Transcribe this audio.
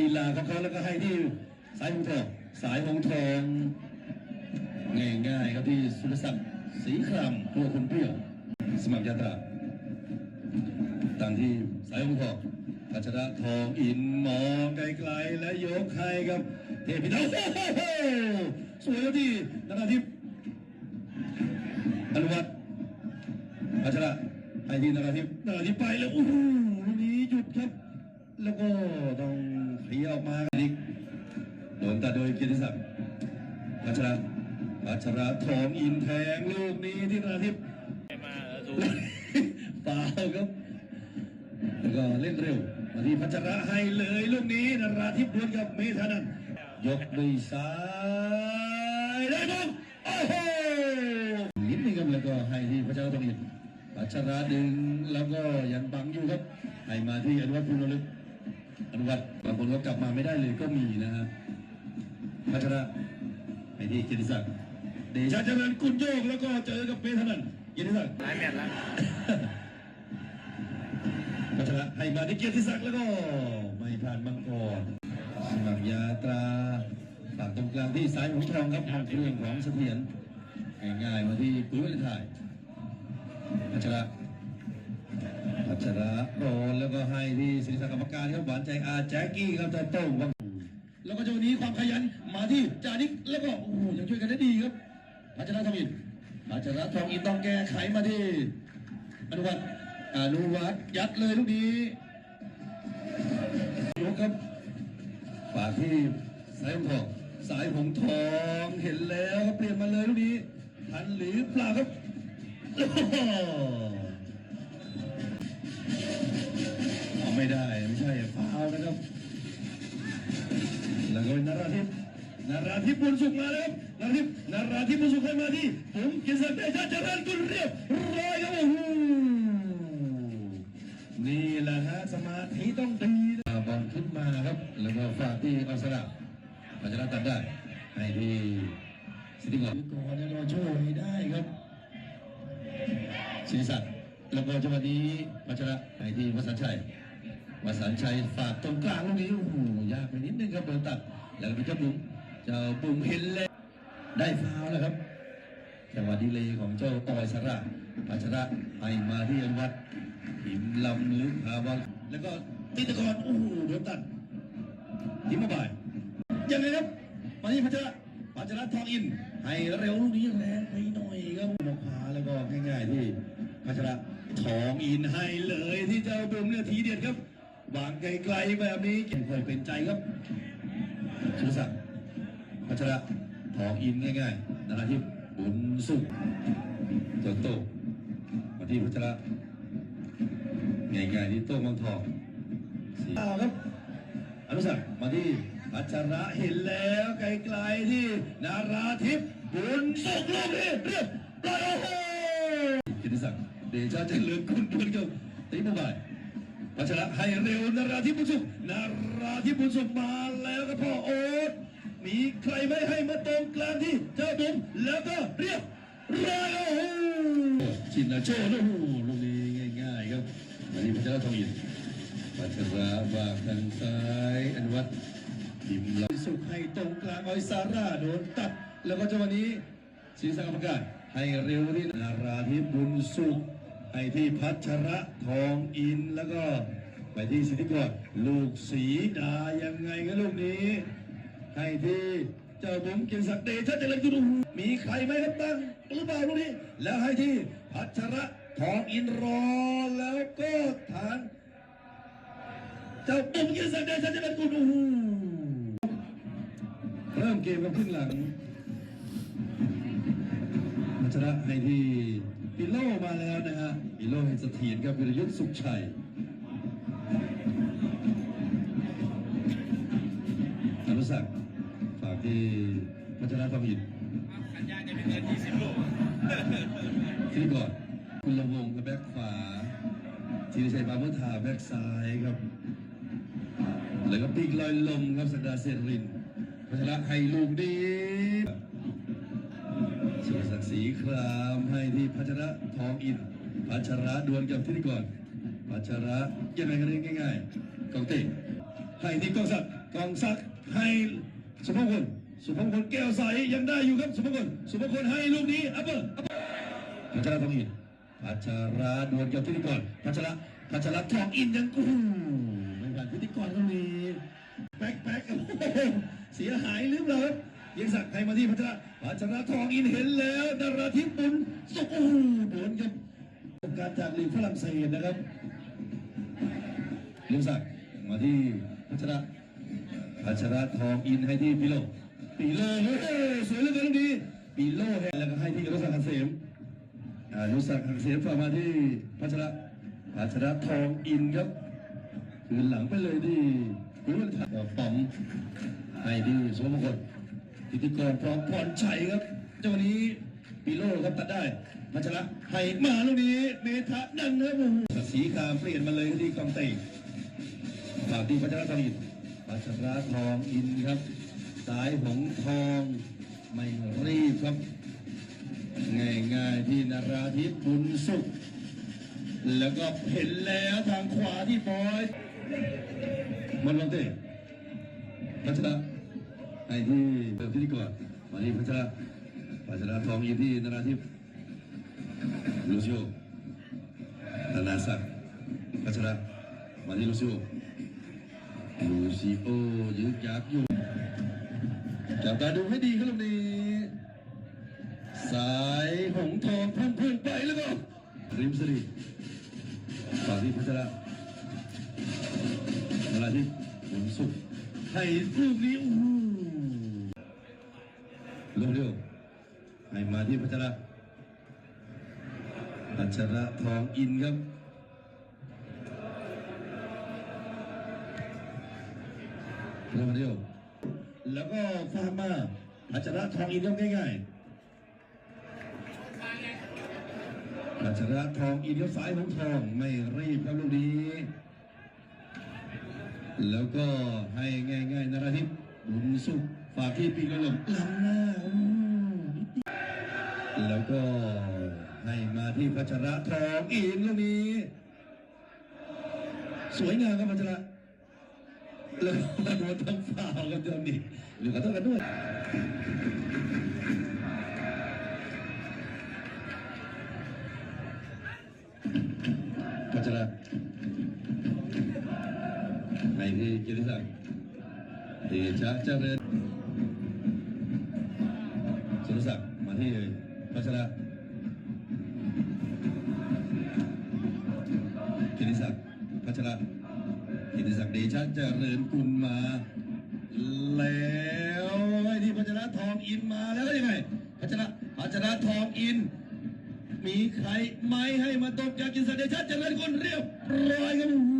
ลีลาของเขาแล้วก็ให้ที่สายหงทองสายหงทองง่ายๆครับที่สุรศักดิ์ศรีครามตัวคนเปรี้ยว สมัครยาตราต่างที่สายหงทองพัชระทองอินมองไกลๆและยกให้ครับ เทพิทักษ์สวยครับที่นาราทิพย์อนุวัฒน์พัชระให้ที่นาราทิพย์นาราทิพย์ไปแล้วโอ้โหนี้หยุดครับ แล้วก็ต้องเขียออกมาอีกโดนตัดโดยเกียรติศักดิ์พัชระพัชระทองอินแทงลูกนี้ที่นาราทิพย์มาแล้วถูกเปล่าครับ แล้วก็เล่นเร็วมาที่พัชระให้เลยลูกนี้นาราทิพย์ดวลกับเมธานันยกด้วยซ้ายได้บอลโอ้โหนิดนึงครับแล้วก็ให้ที่พัชระทองอินพัชระดึงแล้วก็ยังบังอยู่ครับให้มาที่อนุวัฒน์ภูลลึก นุวัฒน์บางคนก็กลับมาไม่ได้เลยก็มีนะฮะพัชระให้ที่เกียรติศักดิ์เดชาเจริญกุญโยกแล้วก็เจอกับเมธานันท์เกียรติศักดิ์หลายแมตช์แล้วพัชระให้มาที่เกียรติศักดิ์แล้วก็ไม่ผ่านมังกรสมัครยาตราฝากตรงกลางที่สายหงทองครับทางเครื่องของเสถียรง่ายๆมาที่กุ้ยถ่ายพัชระพั ชระโดนแล้วก็ให้ที่ศิริศักดิ์กรรมการครับหวานใจอาแจ็คกี้ครับแต่โต้งครับแล้วก็จะวันนี้ความขยันมาที่จานิกแล้วก็โอ้โหยังช่วยกันได้ดีครับพัชระทองอินพัชระทองอินต้องแก้ไขมาที่อนุวัฒน์อนุวัฒน์ยัดเลยลูกนี้ยกครับฝากที่สายหงทองสายหงทองเห็นแล้วครับเปลี่ยนมาเลยลูกนี้ทันหรือเปล่าครับ ไม่ได้ ไม่ใช่ฟาวล์นะครับแล้วก็เป็นนาราธิปนาราธิปบุญสุขมาแล้วครับนาราธิปนาราธิปบุญสุขให้มาที่ผมกินสักดิ์เดชาเจริญกุลเรียบร้อยครับโอ้โหนี่แหละฮะสมาธิต้องดีนะบอลขึ้นมาครับ แล้วก็ฝากที่อัลสระปัจจราตัดได้ให้ที่สิทธิกรก่อนแล้วก็ช่วยได้ครับศิริศักดิ์แล้วก็จังหวะนี้ปัจจระให้ที่วสันต์ ชัยวสันชัยฝากตรงกลางลูกนี้โอ้โหยากไปนิดนึงครับโดนตัดแล้วก็เป็นเจ้าบุ๋มเจ้าบุ๋มเห็นเลยได้ฟาวแล้วครับจังหวะดีเลยของเจ้าตอยสระปัชระให้มาที่อันวัดหิมลำลึกหาบอลแล้วก็ติตะกอนโอ้โหโดนตัดหิมมาบ่ายยังไงครับมาที่พัชระพัชระทองอิน ให้เร็วลูกนี้แรงไปหน่อยครับมองขวาแล้วก็ง่ายๆที่พัชระทองอินให้เลยที่เจ้าบุ๋มเนี่ยทีเด็ดครับ วางไกลๆแบบนี้เก่งเคยเป็นใจครับชุดศักดิ์พัชระทองอินง่ายๆนาราทิพย์บุญสุขเจ้าโต้มาที่พัชระง่ายๆที่โต้มังทองสีขาครับอนุสักมาที่พัชระเห็นแล้วไกลๆที่นาราทิพย์บุญสุขลูกนี้เรียบร้อยโอ้โหกิติศักดิ์เดชาเจริญคุณดวนกับตีมาบ่าย พัชระให้เร็วนาราธิบุญสุขนาราธิบุญสุขมาแล้วก็พ่อโอ๊ตมีใครไม่ให้มาตรงกลางที่เจ้าบุ๋มแล้วก็เรียบร้อยโอ้โหชินนาโชนะโอ้โหลูกนี้ง่าย ๆ ครับวันนี้พัชระทองอินพัชระวางทางซ้ายอนุวัฒน์ทิมลสุขให้ตรงกลางออยซาร่าโดนตัด แล้วก็จังหวะนี้ศีรษะกรรมการให้เร็วที่นาราธิบุญสุข ให้ที่พัชระทองอินแล้วก็ไปที่สิทธิกรลูกสีดายังไงกันลูกนี้ ให้ที่เจ้าบุ๋มเกินสักดิ์เดชะเจริญกุลมีใครไหมครับตั้งหรือเปล่าลูกนี้ แล้วให้ที่พัชระทองอินรอแล้วก็ฐานเจ้าบุ๋มเกินสักดิ์เดชะเจริญกุลโอ้โหเริ่มเกมกับครึ่งหลัง ชระให้ที่ปิโลมาแล้วนะฮะปิโลเห็นเสถียรกับวิรยุทธ์สุขชัยอนุสักดิ์ฝากที่พัชระทองอินสัญญาจะไม่เกิน20ลูกที่ก่อนคุณละวงกับแบ็คขวาธีรชัยปามุทาแบ็คซ้ายครับแล้วก็ปีกลอยลมครับสันดาเซรินพัชระให้ลูกดี สุรศักดิ์ศรีครามให้ที่พัชระทองอินพัชระดวลกับที่นี่ก่อนพัชระยังไงกันง่ายๆกองเต้ให้ที่กองศักดิ์กองซักให้สุภพลสุภพลแก้วใสยังได้อยู่ครับสุภพลสุภพลให้ลูกนี้อัปเปอร์พัชระทองอินพัชระดวลกับพิธีกรพัชระพัชระทองอินยังกู้ไม่ผ่านพิธีกรก็มีแป๊กแป๊กเสียหายหรือเปล่า ยิงสักดิ์ให้มาที่พัชระพัชระทองอินเห็นแล้วดาราทิพย์บุญสุขโอ้โหโดนครับการจากลีกฝรั่งเศสนะครับเลี้ยงสักดิ์มาที่พัชระพัชระทองอินให้ที่ปิโลปิโลเฮ้ยสวยเหลือเกินลูกนี้ปิโลให้แล้วก็ให้ที่อนุสักดิ์หันเสมอนุสักดิ์หันเสมฝากมาที่พัชระพัชระทองอินครับคืนหลังไปเลยที่คุณวันถัดปอมให้ที่สวมมงคล พิธีกรพร้อมพรชัยครับเจ้าวันนี้ปิโลครับตัดได้พัชระให้มาลูกนี้เมทะดันครับสีขาวเปลี่ยนมาเลยที่กองเตะฝากที่พัชรทองอินพัชรทองอินครับ สายหงทองไม่รีบครับ ง่ายๆที่นาราธิปบุญสุข แล้วก็เห็นแล้วทางขวาที่บอยมันลงเตะพัชระ ไอ้ที่เติมที่นี่ก่อนมาที่พัชระพัชระทองอินที่นาราธิปลูซิโอธนาศักดิ์พัชระมาที่ลูซิโอลูซิโอยึกยักอยู่จับตาดูให้ดีครับลูกนี้สายหงทองพุ่งพุ่งไปแล้วก็ริมสรีฝากที่พัชระเวลาที่หมุนสุดให้ลูกนี้อู้ ๆให้มาที่พัชระพัชระทองอินครับเร็วเร็วแล้วก็ฟาร์มาพัชระทองอินครับง่ายๆพัชระทองอินครับสายของทองไม่รีบครับลูกนี้ แล้วก็ให้ง่ายๆนราธิปบุญสุขฝากที่ปีกระหล่ำล้ำหน้า แล้วก็ให้มาที่พัชระทองอินลูกนี้ สวยงามครับพัชระแล้วก็โดนทั้งฝ่ากันเดิมนี่หรือขอโทษกันด้วยพัชระในที่กิติศักดิ์เดชะเจริญสุรศักดิ์มาที่ พัชระกิติศักดิ์พัชระกิติศักดิ์เดชะเจริญกุลมา แล้วไอ้ที่พัชระทองอินมาแล้วยังไงพัชระพัชระทองอิน มีใครไม่ให้มาตกจากกิติศักดิ์เดชะเจริญกุลเรียบร้อยครับ